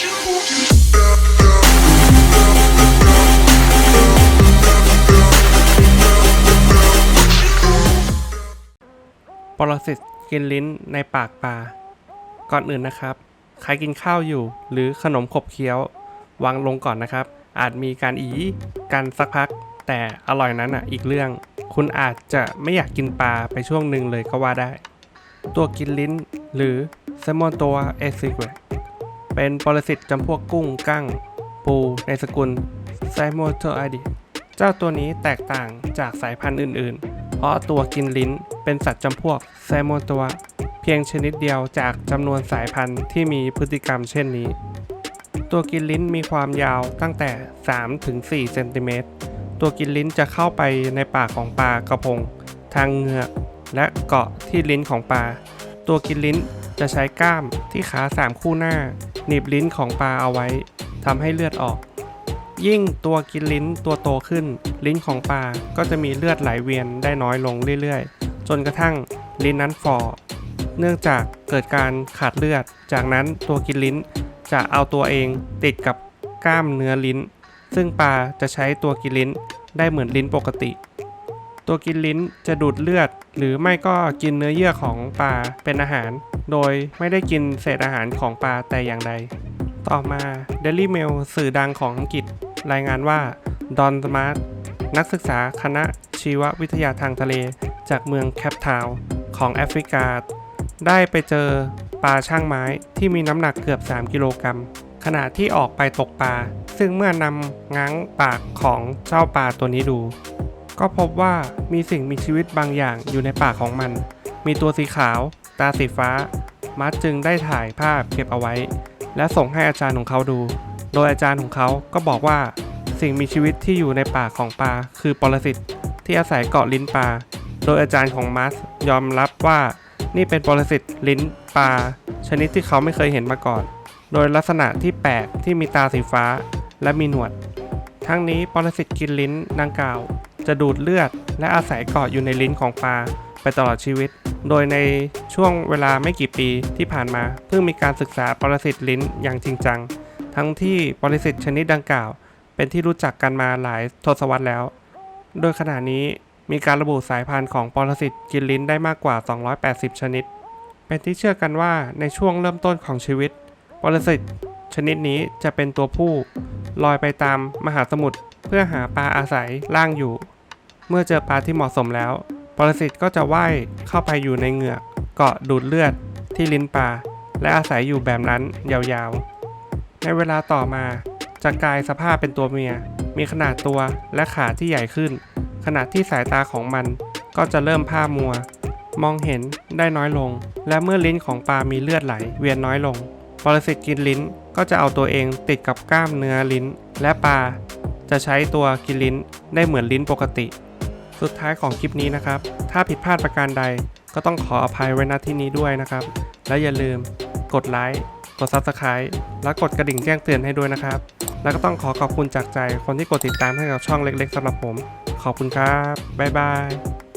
ปรสิตกินลิ้นในปากปลา ก่อนอื่นนะครับ ใครกินข้าวอยู่ หรือขนมขบเคี้ยว วางลงก่อนนะครับ อาจมีการอีกันสักพัก แต่อร่อยนั้นอะอีกเรื่อง คุณอาจจะไม่อยากกินปลาไปช่วงหนึ่งเลยก็ว่าได้ ตัวกินลิ้นหรือแซลมอนตัวเอซิก เป็นปรสิตจำพวกกุ้งกั้ง ปูในสกุลไซโมโทไอดิเจ้าตัวนี้แตกต่างจากสายพันธุ์อื่น ๆ เพราะตัวกินลิ้นเป็นสัตว์จำพวกไซโมตัว เพียงชนิดเดียวจากจำนวนสายพันธุ์ที่มีพฤติกรรมเช่นนี้ ตัวกินลิ้นมีความยาวตั้งแต่ 3-4 เซนติเมตร ตัวกินลิ้นจะเข้าไปในปากของปลากระพง ทางเหงือกและเกาะที่ลิ้นของปลา ตัวกินลิ้นจะใช้ก้ามที่ขาสามคู่หน้า หนีบลิ้นของปลาเอาไว้ทำให้เลือดออก ยิ่งตัวกินลิ้นตัวโตขึ้น ลิ้นของปลาก็จะมีเลือดไหลเวียนได้น้อยลงเรื่อยๆ จนกระทั่งลิ้นนั้นฝ่อเนื่องจากเกิดการขาดเลือด จากนั้นตัวกินลิ้นจะเอาตัวเองติดกับกล้ามเนื้อลิ้น ซึ่งปลาจะใช้ตัวกินลิ้นได้เหมือนลิ้นปกติ ตัวกินลิ้นจะดูดเลือด หรือไม่ก็กินเนื้อเยื่อของปลาเป็นอาหาร โดยไม่ได้กินเศษอาหารของปลาแต่อย่างใด ต่อมา Daily Mail สื่อดังของอังกฤษ รายงานว่าดอนสมาร์ทนักศึกษาคณะชีววิทยาทางทะเล จากเมืองแคปทาวน์ของแอฟริกา ได้ไปเจอปลาช่างไม้ที่มีน้ำหนักเกือบ 3 กิโลกรัมขณะที่ออกไปตกปลา ซึ่งเมื่อนำง้างปากของเจ้าปลาตัวนี้ดู ก็พบว่ามีสิ่งมีชีวิตบางอย่างอยู่ในปากของมัน มีตัวสีขาว ตาสีฟ้า มัดจึงได้ถ่ายภาพเก็บเอาไว้ และส่งให้อาจารย์ของเขาดู โดยอาจารย์ของเขาก็บอกว่า สิ่งมีชีวิตที่อยู่ในปากของปลาคือปรสิตที่อาศัยเกาะลิ้นปลา โดยอาจารย์ของมัสยอมรับว่า นี่เป็นปรสิตลิ้นปลาชนิดที่เขาไม่เคยเห็นมาก่อน โดยลักษณะที่แปลกที่มีตาสีฟ้า และมีหนวด ทั้งนี้ปรสิตกินลิ้นดังกล่าว จะดูดเลือด และอาศัยเกาะอยู่ในลิ้นของปลาไปตลอดชีวิต โดยในช่วงเวลาไม่กี่ปีที่ผ่านมา เพิ่งมีการศึกษาปรสิตลิ้นอย่างจริงจัง ทั้งที่ปรสิตชนิดดังกล่าว เป็นที่รู้จักกันมาหลายทศวรรษแล้ว โดยขณะนี้มีการระบุสายพันธุ์ของปรสิตกินลิ้นได้มากกว่า 280 ชนิด เป็นที่เชื่อกันว่าในช่วงเริ่มต้นของชีวิต ปรสิตชนิดนี้จะเป็นตัวผู้ ลอยไปตามมหาสมุทรเพื่อหาปลาอาศัยล่างอยู่ เมื่อเจอปลาที่เหมาะสมแล้ว ปรสิตก็จะว่ายเข้าไปอยู่ในเหงือก เกาะดูดเลือดที่ลิ้นปลาและอาศัยอยู่แบบนั้นยาวๆ ในเวลาต่อมาจะกลายสภาพเป็นตัวเมีย มีขนาดตัวและขาที่ใหญ่ขึ้น ขณะที่สายตาของมันก็จะเริ่มผ้ามัว มองเห็นได้น้อยลง และเมื่อลิ้นของปลามีเลือดไหลเวียนน้อยลง ปรสิตกินลิ้น ก็จะเอาตัวเองติดกับกล้ามเนื้อลิ้น และปลาจะใช้ตัวกินลิ้นได้เหมือนลิ้นปกติ สุดท้ายของคลิปนี้นะครับ ถ้าผิดพลาดประการใดก็ต้องขออภัยไว้ณที่นี้ด้วยนะครับ และอย่าลืมกดไลค์กด Subscribe และกดกระดิ่งแจ้งเตือนให้ด้วยนะครับ แล้วก็ต้องขอขอบคุณจากใจคนที่กดติดตามให้กับช่องเล็กๆสำหรับผม ขอบคุณครับ บ๊ายบาย